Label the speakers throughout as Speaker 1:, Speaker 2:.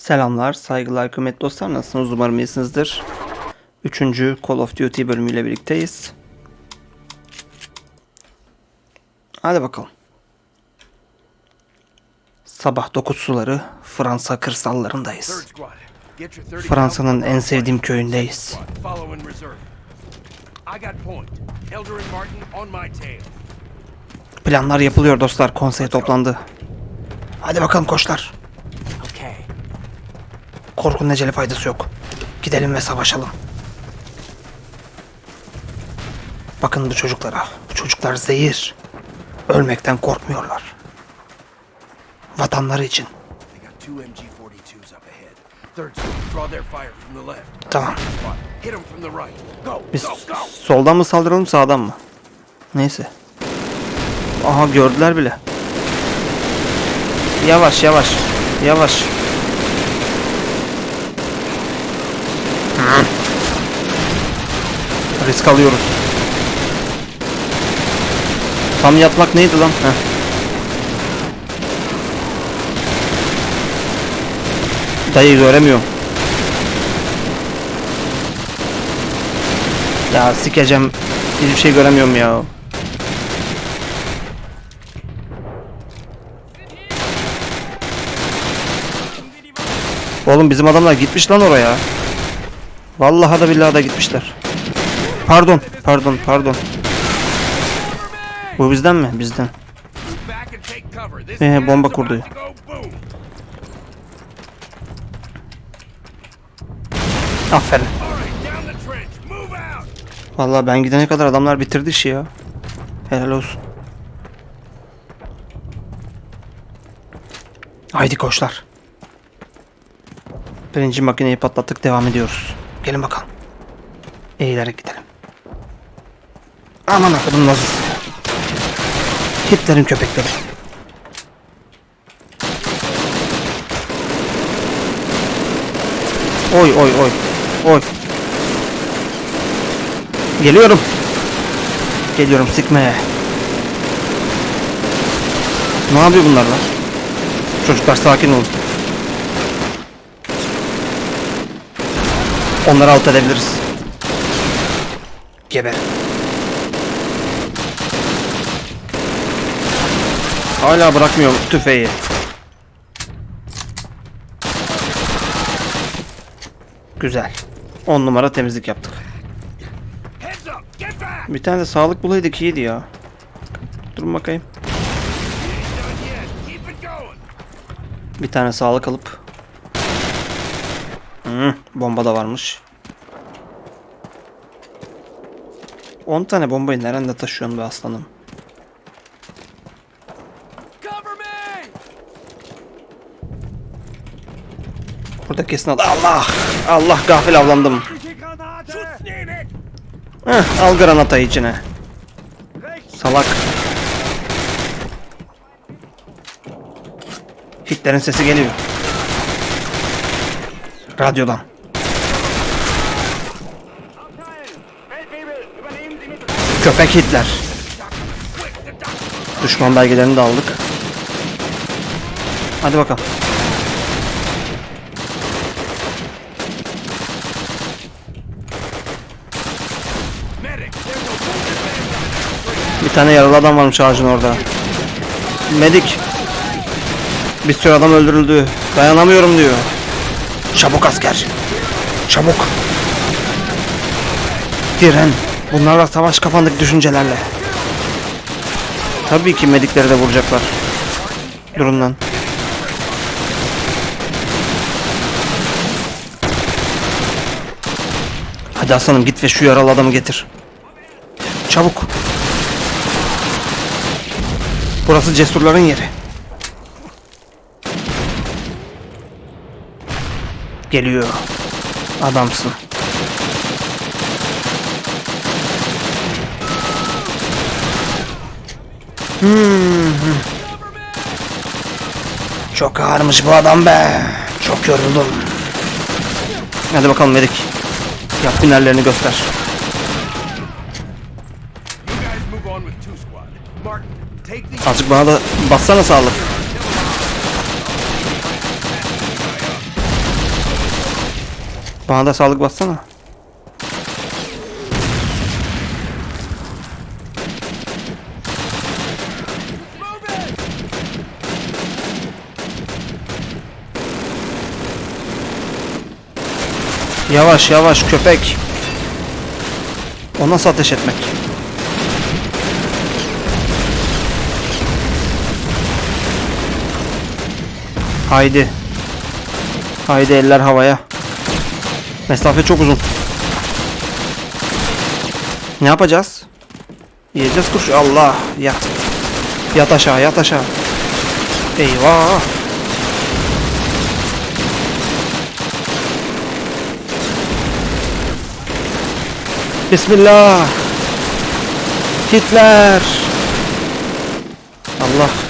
Speaker 1: Selamlar, saygılar, kıymetli dostlar. Nasılsınız? Umarım iyisinizdir. Üçüncü Call of Duty bölümüyle birlikteyiz. Hadi bakalım. Sabah 9 suları Fransa kırsallarındayız. Fransa'nın en sevdiğim köyündeyiz. Planlar yapılıyor dostlar. Konsey toplandı. Hadi bakalım koçlar. Korkunun eceli faydası yok. Gidelim ve savaşalım. Bakın bu çocuklara. Bu çocuklar zehir. Ölmekten korkmuyorlar. Vatanları için.
Speaker 2: They got two MG42s up ahead. Third squad, draw their fire from the left.
Speaker 1: Tamam. Biz soldan mı saldıralım sağdan mı? Neyse. Aha gördüler bile. Yavaş yavaş. Yavaş. Risk alıyoruz. Tam yatmak neydi lan? Heh. Dayı göremiyorum. Ya sikeceğim. Hiçbir şey göremiyorum ya. Oğlum bizim adamlar gitmiş lan oraya. Vallahi da billahi da gitmişler. Pardon, pardon, pardon. Bu bizden mi? Bizden. Ee, bomba kurdu. Aferin. Vallahi ben gidene kadar adamlar bitirdi işi ya. Helal olsun. Haydi koçlar. Birinci makineyi patlattık devam ediyoruz. Gelin bakalım. Eğilerek gidelim. Aman akıdım nasıl? Hitler'in köpekleri. Oy oy oy. Oy. Geliyorum. Geliyorum sikmeye. Ne yapıyor bunlar lan? Çocuklar sakin olun. Onları alt edebiliriz. Geber. Hala bırakmıyor tüfeği. Güzel. 10 numara temizlik yaptık. Bir tane de sağlık bulaydık iyiydi ya. Durun bakayım. Bir tane sağlık alıp. Hı, bomba da varmış. 10 tane bombayı nerede taşıyorsun be aslanım? Burada kesin ad- Allah! Allah gafil avlandım. Heh, al granatayı içine. Salak. Hitler'in sesi geliyor. Radyodan. Köpek Hitler. Düşman belgelerini de aldık. Hadi bakalım. Bir tane yaralı adam varmış ağacın orada. Medik. Bir sürü adam öldürüldü. Dayanamıyorum diyor. Çabuk asker. Çabuk. Diren. Bunlarla savaş kafandaki düşüncelerle. Tabii ki medikleri de vuracaklar. Durun lan. Hadi aslanım git ve şu yaralı adamı getir. Çabuk. Burası cesurların yeri. Geliyor. Adamsın. Çok ağırmış bu adam be. Çok yoruldum. Hadi bakalım Medik. Yap binerlerini göster. Azıcık bana da bassana sağlık. Bana da sağlık bassana. Yavaş yavaş köpek. O nasıl ateş etmek? Haydi. Haydi eller havaya. Mesafe çok uzun. Ne yapacağız? Yiyeceğiz kuş. Allah yat. Yat aşağı yat aşağı. Eyvah. Bismillah. Hitler. Allah.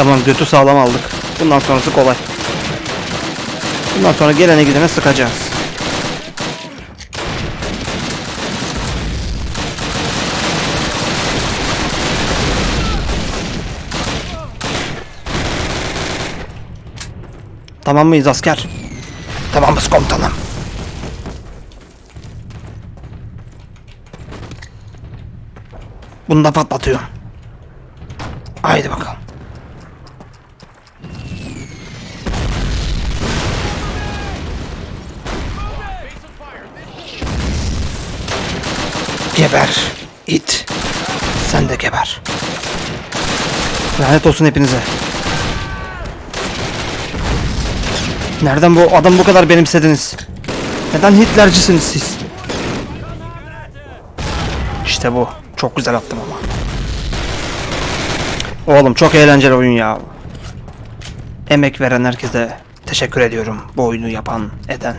Speaker 1: Tamam götü sağlam aldık. Bundan sonrası kolay. Bundan sonra gelene gidene sıkacağız. Tamam mıyız asker? Tamamız komutanım. Bunu da patlatıyorum. Haydi bakalım. Geber. it. Sen de geber. Lanet olsun hepinize. Nereden bu adam bu kadar benimsediniz? Neden Hitlercisiniz siz? İşte bu. Çok güzel attım ama. Oğlum çok eğlenceli oyun ya. Emek veren herkese teşekkür ediyorum. Bu oyunu yapan, eden.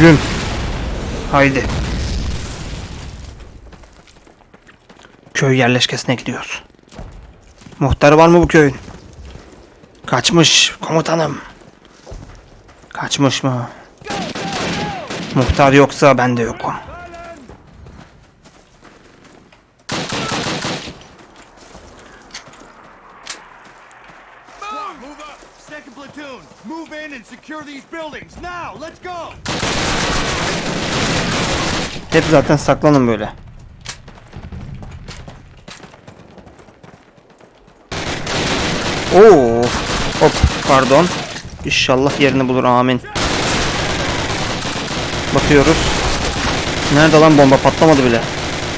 Speaker 1: Güm. Haydi. Köy yerleşkesine gidiyoruz. Muhtarı var mı bu köyün? Kaçmış komutanım. Kaçmış mı? Muhtar yoksa ben de yokum. Hep zaten saklanın böyle. Oo, hop pardon. İnşallah yerini bulur amin. Bakıyoruz. Nerede lan bomba patlamadı bile.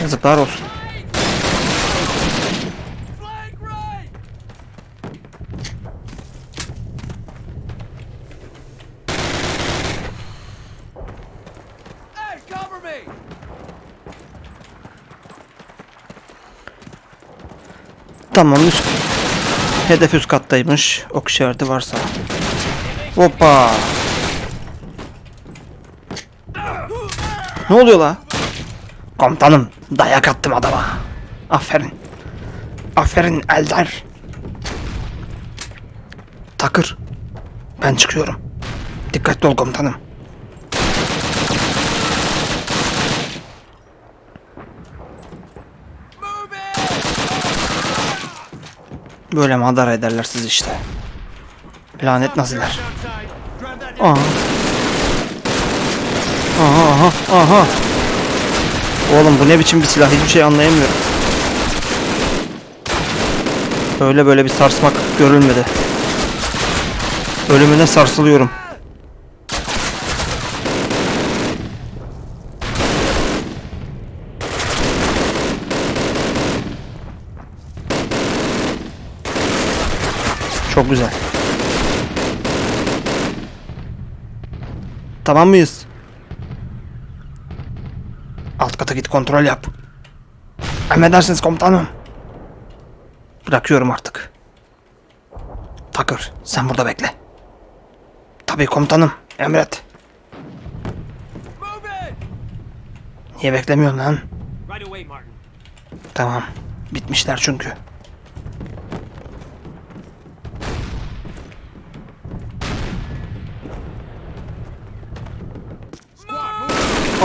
Speaker 1: Yazıklar olsun. Tamam üst. Hedef üst kattaymış. Ok işareti varsa. Hoppa. Ne oluyor la? Komutanım dayak attım adama. Aferin. Aferin Eldar. Takır. Ben çıkıyorum. Dikkatli ol komutanım. Böyle madara ederler siz işte. Lanet naziler. Aha. Aha aha aha. Oğlum bu ne biçim bir silah hiçbir şey anlayamıyorum. Öyle böyle bir sarsmak görülmedi. Ölümüne sarsılıyorum. Çok güzel. Tamam mıyız? Alt kata git kontrol yap. Emredersiniz komutanım. Bırakıyorum artık. Takır sen burada bekle. Tabii komutanım emret. Niye beklemiyorsun lan? Tamam. Bitmişler çünkü.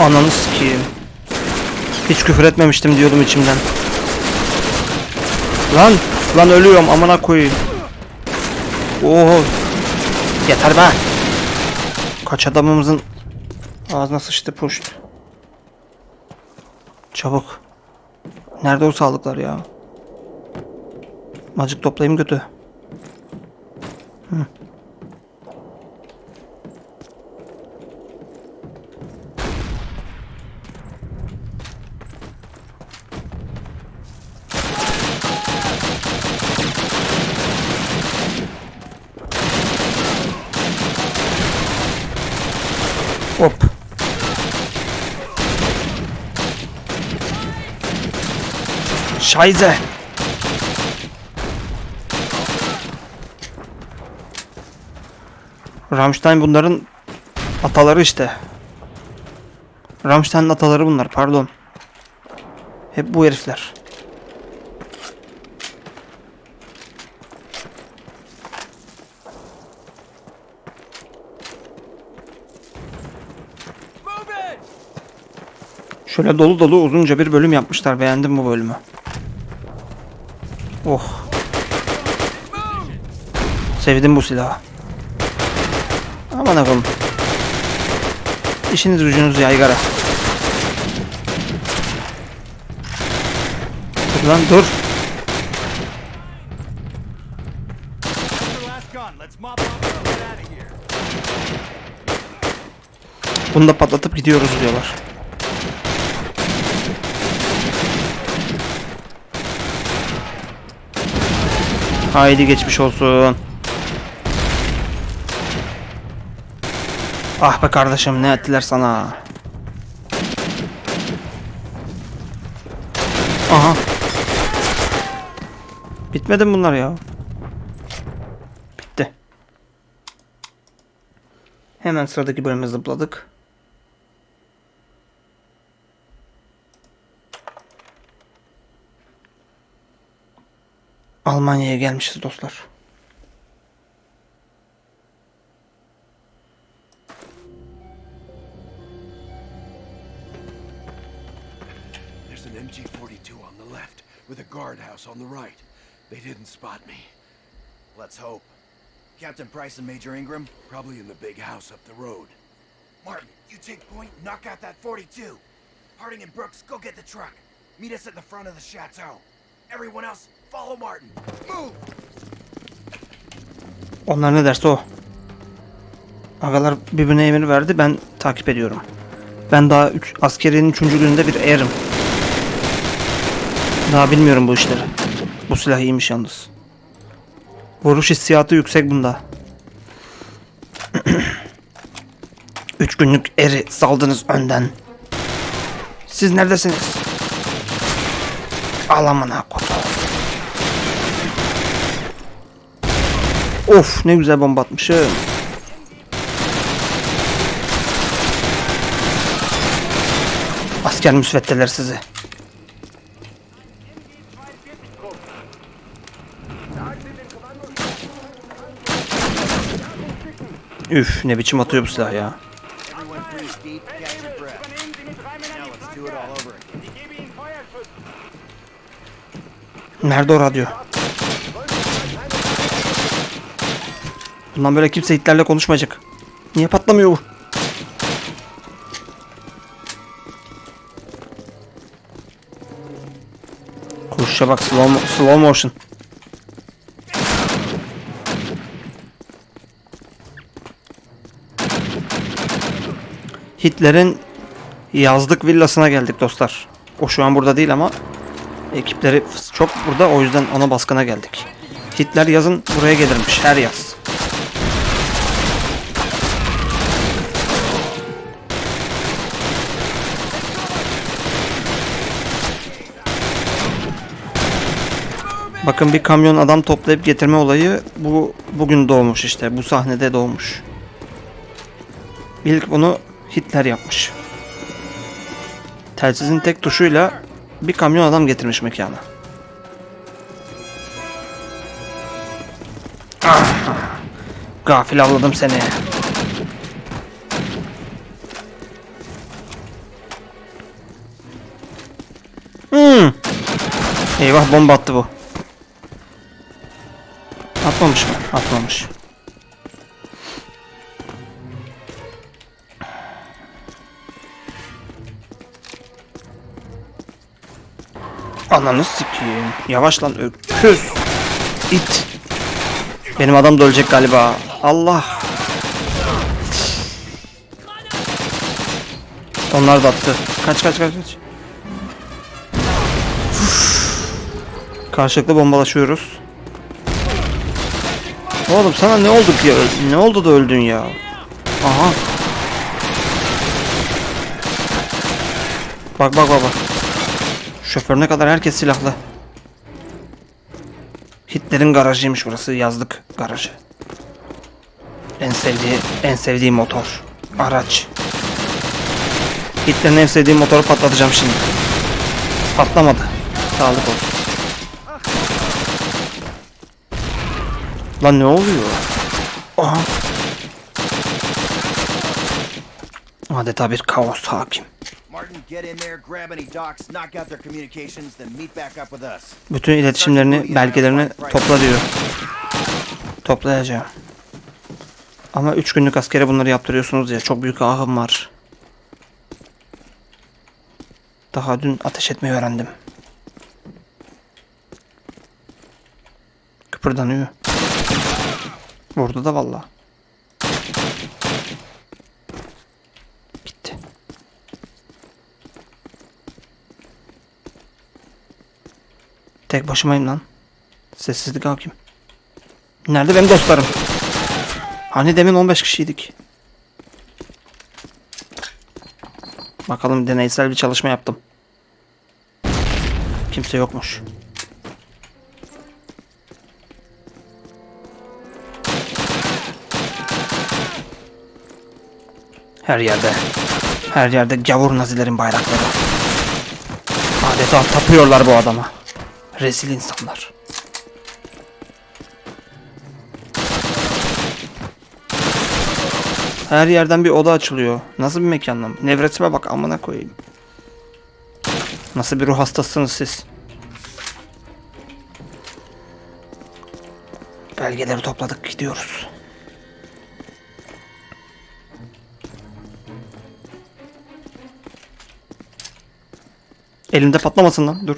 Speaker 1: Ananı sikeyim. Hiç küfür etmemiştim diyordum içimden. Lan, lan ölüyorum amına koyayım. Oo, Yeter be. Kaç adamımızın ağzına sıçtı puşt. Çabuk. Nerede o sağlıklar ya? Macık toplayayım götü. Hı. Hop. Scheiße. Rammstein bunların ataları işte. Rammstein'in ataları bunlar pardon. Hep bu herifler. Şöyle dolu dolu uzunca bir bölüm yapmışlar. Beğendim bu bölümü. Oh. Sevdim bu silahı. Aman akım. İşiniz gücünüz yaygara. Dur lan dur. Bunu da patlatıp gidiyoruz diyorlar. Haydi geçmiş olsun. Ah be kardeşim ne ettiler sana. Aha. Bitmedi mi bunlar ya? Bitti. Hemen sıradaki bölüme zıpladık. Almanya'ya gelmişiz dostlar.
Speaker 2: There's an MG42 on the left with a guardhouse on the right. They didn't spot me.
Speaker 3: Let's hope. Captain Price and Major Ingram?
Speaker 2: Probably in the big house up the road.
Speaker 3: Martin, you take point, knock out that 42. Harding and Brooks, go get the truck. Meet us at the front of the chateau. Everyone else!
Speaker 1: Onlar ne derse o. Agalar birbirine emir verdi ben takip ediyorum. Ben daha üç, askerinin üçüncü gününde bir erim. Daha bilmiyorum bu işleri. Bu silah iyiymiş yalnız. Vuruş hissiyatı yüksek bunda. Üç günlük eri saldınız önden. Siz neredesiniz? Alamana kodu. Of ne güzel bomba atmışım. Asker müsveddeler sizi. Üf ne biçim atıyor bu silah ya.
Speaker 3: Everyone breathe deep,
Speaker 1: Bundan böyle kimse Hitler'le konuşmayacak. Niye patlamıyor bu? Kuruşa bak slow, slow motion. Hitler'in yazlık villasına geldik dostlar. O şu an burada değil ama ekipleri çok burada o yüzden ona baskına geldik. Hitler yazın buraya gelirmiş her yaz. Bakın bir kamyon adam toplayıp getirme olayı bu bugün doğmuş işte bu sahnede doğmuş. İlk bunu Hitler yapmış. Telsizin tek tuşuyla bir kamyon adam getirmiş mekana. Gafil avladım seni. Hmm. Eyvah bomba attı bu. Atmamış mı? Atmamış. Ananı sikiyim. Yavaş lan öküz. İt. Benim adam da ölecek galiba. Allah. Onlar da attı. Kaç kaç kaç kaç. Uf. Karşılıklı bombalaşıyoruz. Oğlum sana ne oldu ki? Ne oldu da öldün ya? Aha. Bak bak bak bak. Şoförüne kadar herkes silahlı. Hitler'in garajıymış burası. Yazlık garajı. En sevdiği en sevdiği motor. Araç. Hitler'in en sevdiği motoru patlatacağım şimdi. Patlamadı. Sağlık olsun. Lan ne oluyor? Aha. Adeta bir kaos hakim. Bütün iletişimlerini, belgelerini topla diyor. Toplayacağım. Ama 3 günlük askere bunları yaptırıyorsunuz ya. Çok büyük ahım var. Daha dün ateş etmeyi öğrendim. Kıpırdanıyor. Vurdu da valla. Gitti. Tek başımayım lan. Sessizlik hakim. Nerede benim dostlarım? Hani demin 15 kişiydik. Bakalım deneysel bir çalışma yaptım. Kimse yokmuş. Her yerde. Her yerde gavur nazilerin bayrakları. Adeta tapıyorlar bu adama. Rezil insanlar. Her yerden bir oda açılıyor. Nasıl bir mekan lan? Nevretime bak amına koyayım. Nasıl bir ruh hastasınız siz? Belgeleri topladık gidiyoruz. Elimde patlamasın lan dur.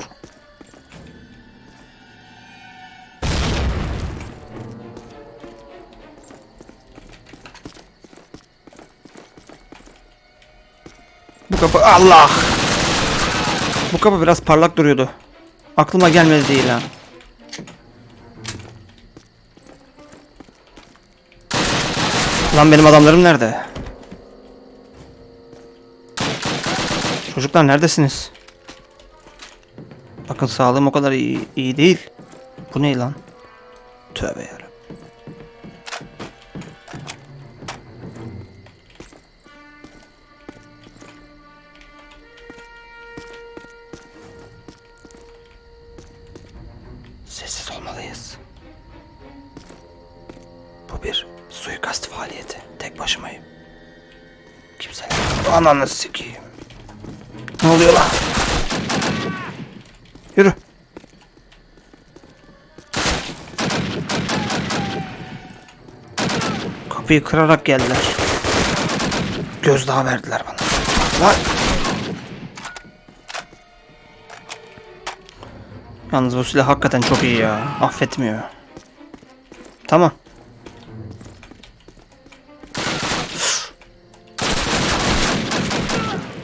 Speaker 1: Bu kapı Allah. Bu kapı biraz parlak duruyordu. Aklıma gelmedi değil ha. Lan benim adamlarım nerede? Çocuklar neredesiniz? Bakın sağlığım o kadar iyi, iyi değil. Bu ne lan? Tövbe yarabbim. Sessiz olmalıyız. Bu bir suikast faaliyeti. Tek başımayım. Kimseler. Ananı sikeyim. Ne oluyor lan? Kapıyı kırarak geldiler. Gözdağı verdiler bana. Lan. Yalnız bu silah hakikaten çok iyi ya. Affetmiyor. Tamam.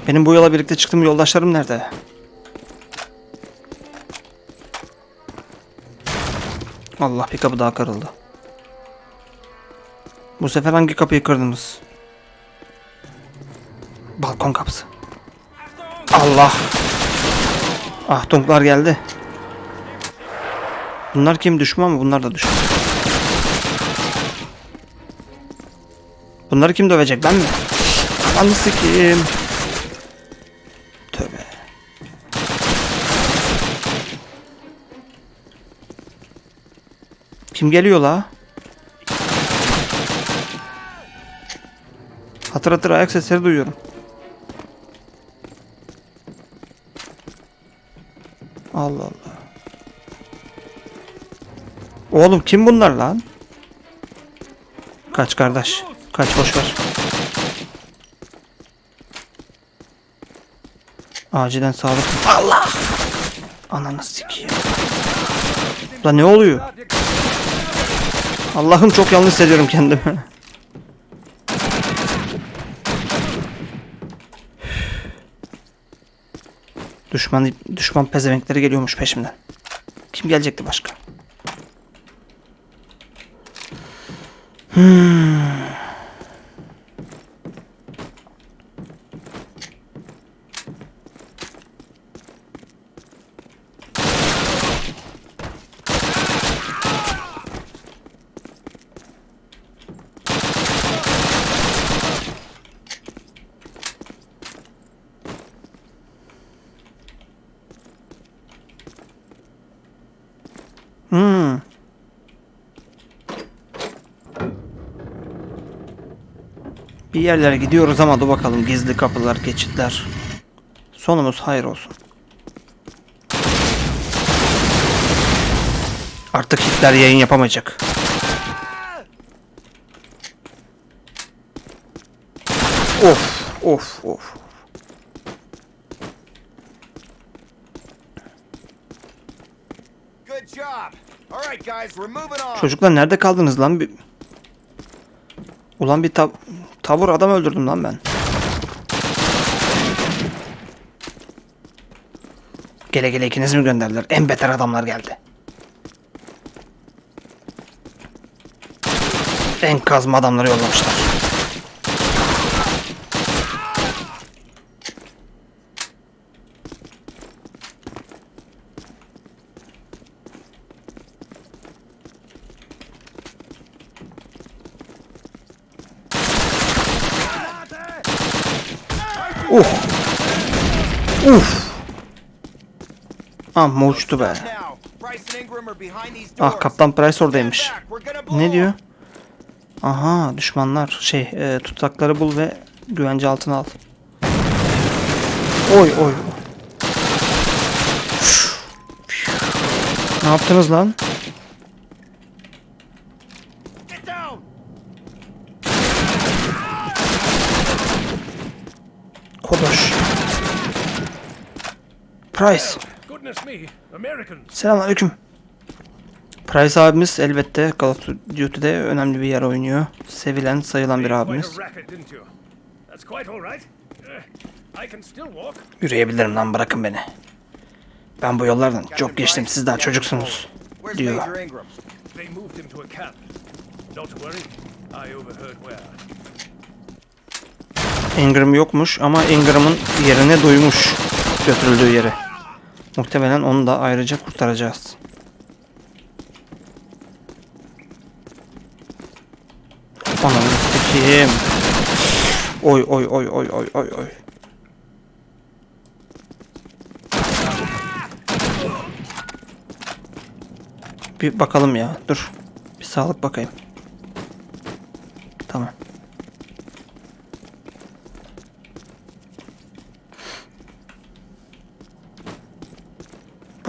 Speaker 1: Benim bu yola birlikte çıktığım yoldaşlarım nerede? Allah bir kapı daha kırıldı. Bu sefer hangi kapıyı kırdınız? Balkon kapısı. Allah. Ahtunglar geldi. Bunlar kim düşman mı? Bunlar da düşman. Bunları kim dövecek? Ben mi? Anı sikeyim. Tövbe. Kim geliyor la? Hatır hatır ayak sesleri duyuyorum. Allah Allah. Oğlum kim bunlar lan? Kaç kardeş. Kaç boş ver. Acilen sağlık. Allah! Ananı sikeyim. Lan ne oluyor? Allah'ım çok yalnız hissediyorum kendimi. Düşman düşman pezevenkleri geliyormuş peşimden. Kim gelecekti başka? Hmm. Bir yerlere gidiyoruz ama dur bakalım gizli kapılar, geçitler. Sonumuz hayır olsun. Artık Hitler yayın yapamayacak. Of, of, of.
Speaker 3: Good job. All right, guys, we're moving on.
Speaker 1: Çocuklar nerede kaldınız lan? Bir... Ulan bir tab tabur adam öldürdüm lan ben. Gele gele ikiniz mi gönderdiler? En beter adamlar geldi. En kazma adamları yollamışlar. Uf. Uf. Amma uçtu be. Ah. Kaptan Price oradaymış. Ne diyor? Aha düşmanlar şey e, tutsakları bul ve güvence altına al. Oy oy. Ne yaptınız lan? Kodoş. Price. Selamünaleyküm. Price abimiz elbette Call of Duty'de önemli bir yer oynuyor. Sevilen, sayılan bir abimiz.
Speaker 4: Uh.
Speaker 1: Yürüyebilirim lan bırakın beni. Ben bu yollardan çok geçtim siz daha çocuksunuz diyor.
Speaker 3: Ingram?
Speaker 1: Yokmuş ama Ingram'ın yerine duymuş götürüldüğü yeri. Muhtemelen onu da ayrıca kurtaracağız. Ananı sikeyim. Oy oy oy oy oy oy oy. Bir bakalım ya. Dur. Bir sağlık bakayım. Tamam.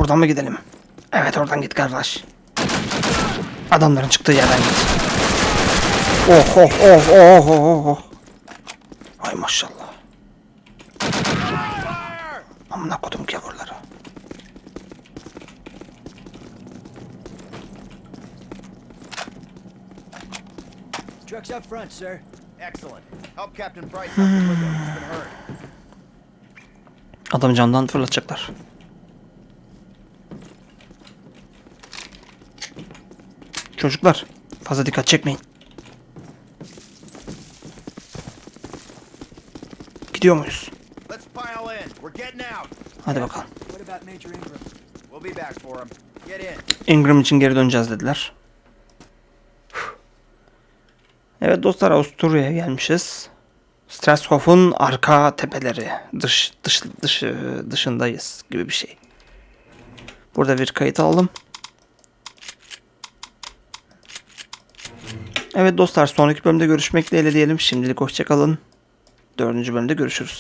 Speaker 1: Buradan mı gidelim? Evet oradan git kardeş. Adamların çıktığı yerden git. Oh oh oh oh oh oh oh. Ay maşallah. Amına kodum gavurları.
Speaker 3: Truck's up front, sir. Excellent. Help Captain been hurt.
Speaker 1: Adamı camdan fırlatacaklar. Çocuklar fazla dikkat çekmeyin. Gidiyor muyuz? Hadi bakalım. Ingram için geri döneceğiz dediler. Evet dostlar Avusturya'ya gelmişiz. Strasshof'un arka tepeleri dış dış dış dışındayız gibi bir şey. Burada bir kayıt aldım. Evet dostlar sonraki bölümde görüşmek dileğiyle diyelim. Şimdilik hoşçakalın. Dördüncü bölümde görüşürüz.